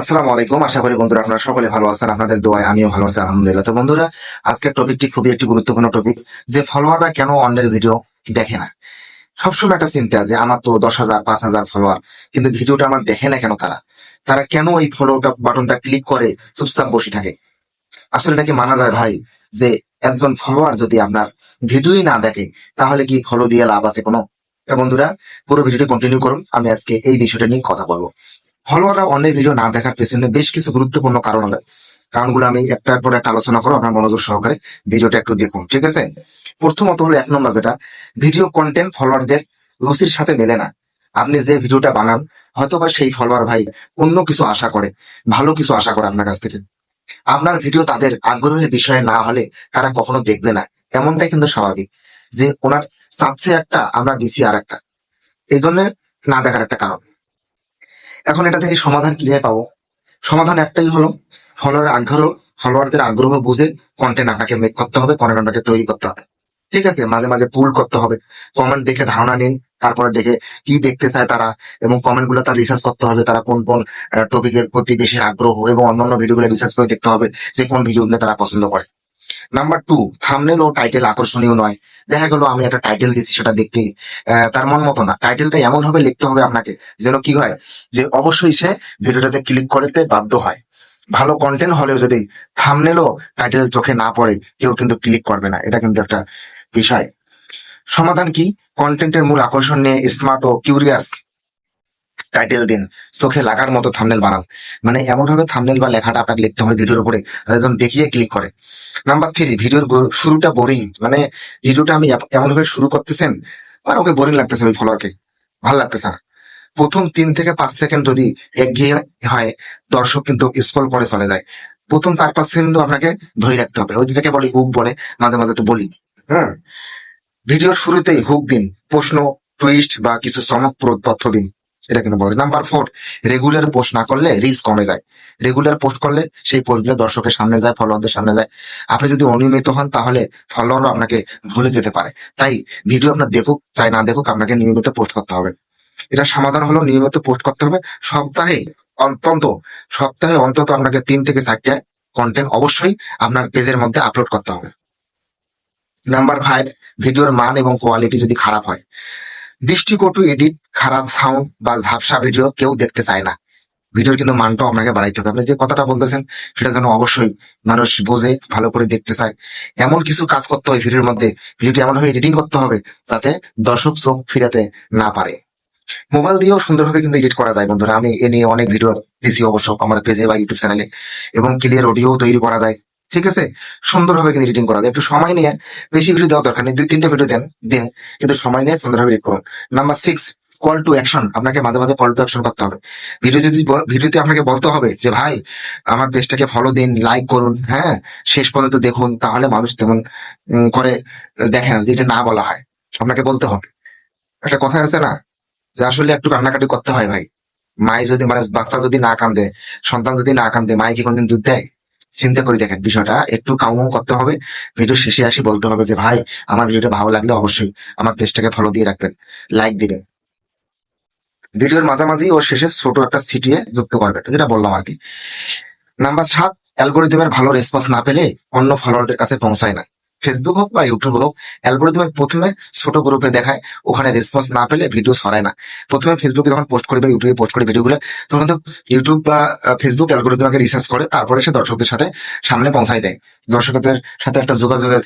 আসসালামু আলাইকুম। আশা করি বন্ধুরা আপনারা সকলে ভালো আছেন, আপনাদের দোয়ায় আমিও ভালো আছি, আলহামদুলিল্লাহ। তো বন্ধুরা, আজকের টপিকটি খুবই একটি গুরুত্বপূর্ণ টপিক যে ফলোয়াররা কেন অন্যের ভিডিও দেখে না? সবসময় একটা চিন্তা যে আমার তো দশ হাজার, পাঁচ হাজার ফলোয়ার কিন্তু ভিডিওটা আমার দেখে না কেন তারা? তারা কেন ওই ফলোটা বাটনটা ক্লিক করে চুপচাপ বসে থাকে? আসলে এটা কি মানা যায় ভাই, যে একজন ফলোয়ার যদি আপনার ভিডিওই না দেখে, তাহলে কি ফলো দিয়ে লাভ আছে কোনো? বন্ধুরা, পুরো ভিডিওটি কন্টিনিউ করুন, আমি আজকে এই বিষয়টা নিয়ে কথা বলব। ফলোয়াররা অন্যের ভিডিও না দেখার পেছনে বেশ কিছু গুরুত্বপূর্ণ কারণ কারণগুলো আমি একটার পর একটা আলোচনা করো আপনার মনোযোগ সহকারে ভিডিওটা একটু দেখুন, ঠিক আছে? প্রথমত হলো এক নম্বর যেটা ভিডিও কন্টেন্ট ফলোয়ারদের রুচির সাথে মেলে না। আপনি যে ভিডিওটা বানান হয়তো বা সেই ফলোয়ার ভাই অন্য কিছু আশা করে, ভালো কিছু আশা করে আপনার কাছ থেকে। আপনার ভিডিও তাদের আগ্রহের বিষয়ে না হলে তারা কখনো দেখবে না। এমনটাই কিন্তু স্বাভাবিক যে ওনার চাচ্ছে একটা, আমরা দিছি আর একটা এই জন্য না দেখার একটা কারণ। এখন এটা থেকে সমাধান কীভাবে পাবো? সমাধান একটাই হলো ফলোয়ার আগ্রহ ফলোয়ারদের আগ্রহ বুঝে কন্টেন্ট আপনাকে মেক করতে হবে কন্টেন্ট আপনাকে তৈরি করতে হবে। ঠিক আছে? মাঝে মাঝে পুল করতে হবে। কমেন্ট দেখে ধারণা নিন, তারপরে দেখে কি দেখতে চায় তারা এবং কমেন্টগুলো তার রিসার্চ করতে হবে, তারা কোন কোন টপিকের প্রতি বেশি আগ্রহ এবং অন্যান্য ভিডিওগুলো রিসার্চ করে দেখতে হবে যে কোন ভিডিওগুলো তারা পছন্দ করে। নাম্বার টু থামনেল ও টাইটেল আকর্ষণীয় নয়। দেখা গেল আমি একটা টাইটেল দিচ্ছি সেটা দেখতে তার মন মতো না। টাইটেলটা এমন ভাবে লিখতে হবে আপনাকে, যেন কি হয়, যে অবশ্যই সে ভিডিওটাতে ক্লিক করতে বাধ্য হয়। ভালো কন্টেন্ট হলেও যদি থামনেলও টাইটেল চোখে না পড়ে, কেউ কিন্তু ক্লিক করবে না। এটা কিন্তু একটা বিষয়। সমাধান কি? কন্টেন্টের মূল আকর্ষণ নিয়ে স্মার্ট ও কিউরিয়াস টাইটেল দিন, চোখে লাগার মতো থামনেল বানান। মানে এমন ভাবে থামনেল বা লেখাটা আপনাকে লিখতে হবে ভিডিওর উপরে একজন দেখিয়ে ক্লিক করে। নাম্বার থ্রি ভিডিওর শুরুটা বোরিং মানে ভিডিওটা আমি এমন ভাবে শুরু করতেছেন মানে ওকে বোরিং লাগতেছে ওই ফলোয়ারকে ভালো লাগতেছে না। প্রথম তিন থেকে পাঁচ সেকেন্ড যদি একঘেয়ে হয়, দর্শক কিন্তু স্ক্রল করে চলে যায়। প্রথম চার পাঁচ সেকেন্ড কিন্তু আপনাকে ধরে রাখতে হবে। ওই যেটাকে বলি হুক বলে, মাঝে মাঝে তো বলি। হ্যাঁ? ভিডিওর শুরুতেই হুক দিন, প্রশ্ন টুইস্ট বা কিছু চমকপ্রদ তথ্য দিন। এটা কিন্তু বলে নাম্বার ফোর রেগুলার পোস্ট না করলে রিস্ক কমে যায়। রেগুলার পোস্ট করলে সেই পোস্টগুলো দর্শকের সামনে যায় ফলোয়ারদের সামনে যায়। আপনি যদি অনিয়মিত হন, তাহলে ফলোয়ারও আপনাকে ভুলে যেতে পারে। তাই ভিডিও আপনার দেখুক, চাই না দেখুক, আপনাকে নিয়মিত পোস্ট করতে হবে। এটা সমাধান হলো, নিয়মিত পোস্ট করতে হবে। সপ্তাহে অন্তত সপ্তাহে অন্তত আপনাকে তিন থেকে চারটে কন্টেন্ট অবশ্যই আপনার পেজের মধ্যে আপলোড করতে হবে। নাম্বার ফাইভ ভিডিওর মান এবং কোয়ালিটি যদি খারাপ হয় দৃষ্টিকটু এডিট, খারাপ সাউন্ড বা ঝাপসা ভিডিও কেউ দেখতে চায় না। ভিডিওর কিন্তু মানটাও আপনাকে বাড়াইতে হবে। আপনি যে কথাটা বলতেছেন, সেটা যেন অবশ্যই মানুষ বোঝে, ভালো করে দেখতে চায়। এমন কিছু কাজ করতে হয় ভিডিওর মধ্যে। ভিডিওটি এমন ভাবে এডিটিং করতে হবে যাতে দর্শক চোখ ফিরাতে না পারে। মোবাইল দিয়েও সুন্দরভাবে কিন্তু এডিট করা যায় বন্ধুরা। আমি এ নিয়ে অনেক ভিডিও দিছি অবশ্য আমার পেজে বা ইউটিউব চ্যানেলে এবং ক্লিয়ার অডিও তৈরি করা যায়। ঠিক আছে? সুন্দরভাবে কিন্তু এডিটিং করা একটু সময় নিয়ে বেশি ভিডিও দেওয়া দরকার নেই। দুই, তিনটে ভিডিও দেন, দিন। কিন্তু সময় নিয়ে সুন্দরভাবে এডিট করুন। Number six call to action আপনাকে মাঝে মাঝে কল টু অ্যাকশন করতে হবে। ভিডিও যদি ভিডিওতে আপনাকে বলতে হবে যে, ভাই, আমার পেজটাকে ফলো দিন লাইক করুন হ্যাঁ? শেষ পর্যন্ত দেখুন, তাহলে মানুষ তেমন করে দেখেন যদি এটা না বলা হয়, আপনাকে বলতে হবে। একটা কথা আছে না? যে, আসলে একটু কান্নাকাটি করতে হয় ভাই। মাই যদি মানে বাচ্চা যদি না কান্দে, সন্তান যদি না কান্দে, মাই কি কোনদিন দুধ দেয়? চিন্তা করে, দেখেন বিষয়টা একটু কাউমো করতে হবে। ভিডিও শেষে আসি, বলতে হবে যে, ভাই, আমার ভিডিওটা ভালো লাগলে অবশ্যই আমার পেজটাকে ফলো দিয়ে রাখবেন লাইক দিবেন। ভিডিওর মাঝামাঝি ও শেষে ছোট একটা সিটিয়ে যুক্ত করবেন, যেটা বললাম আর কি। নাম্বার সাত অ্যালগোরিদমের ভালো রেসপন্স না পেলে অন্য ফলোয়ারদের কাছে পৌঁছায় না। ফেসবুক হোক বা ইউটিউব হোক অ্যালগোরিদমের প্রথমে ছোট গ্রুপে দেখায়, ওখানে রেসপন্স না পেলে ভিডিও ছড়ায় না। প্রথমে ফেসবুকে যখন পোস্ট করি বা ইউটিউবে পোস্ট করি ভিডিওগুলো তখন তো ইউটিউব বা ফেসবুক অ্যালগোরিদমকে রিসার্চ করে, তারপরে সে দর্শকদের সাথে সামনে পৌঁছায় দেয়। দর্শকদের সাথে একটা যোগাযোগের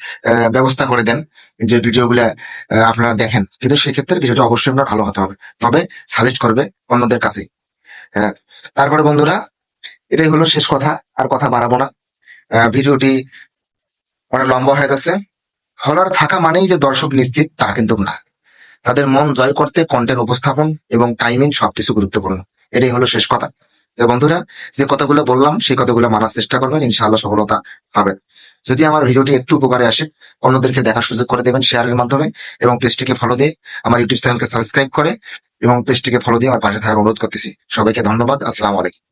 ব্যবস্থা করে দেন যে ভিডিওগুলো আপনারা দেখেন। কিন্তু সেক্ষেত্রে ভিডিওটা অবশ্যই আপনার ভালো হতে হবে। তবে সাজেস্ট করবে অন্যদের কাছে হ্যাঁ তারপরে বন্ধুরা, এটাই হলো শেষ কথা, আর কথা বাড়াবো না। ভিডিওটি অনেক লম্বা হয়ে যাচ্ছে। হলার থাকা মানেই যে দর্শক নিশ্চিত, তা কিন্তু না। তাদের মন জয় করতে কন্টেন্ট উপস্থাপন এবং টাইমিং সবকিছু গুরুত্বপূর্ণ। এটাই হলো শেষ কথা। তো বন্ধুরা, যে কথাগুলো বললাম, সেই কথাগুলো মানার চেষ্টা করবেন, ইনশাআল্লাহ সফলতা পাবেন। যদি আমার ভিডিওটি একটু উপকারে আসে, অন্যদেরকে দেখার সুযোগ করে দেবেন শেয়ারের মাধ্যমে এবং পেজটিকে ফলো দিয়ে আমার ইউটিউব চ্যানেলকে সাবস্ক্রাইব করে এবং পেজটিকে ফলো দিয়ে আমার পাশে থাকার অনুরোধ করতেছি। সবাইকে ধন্যবাদ, আসসালামু আলাইকুম।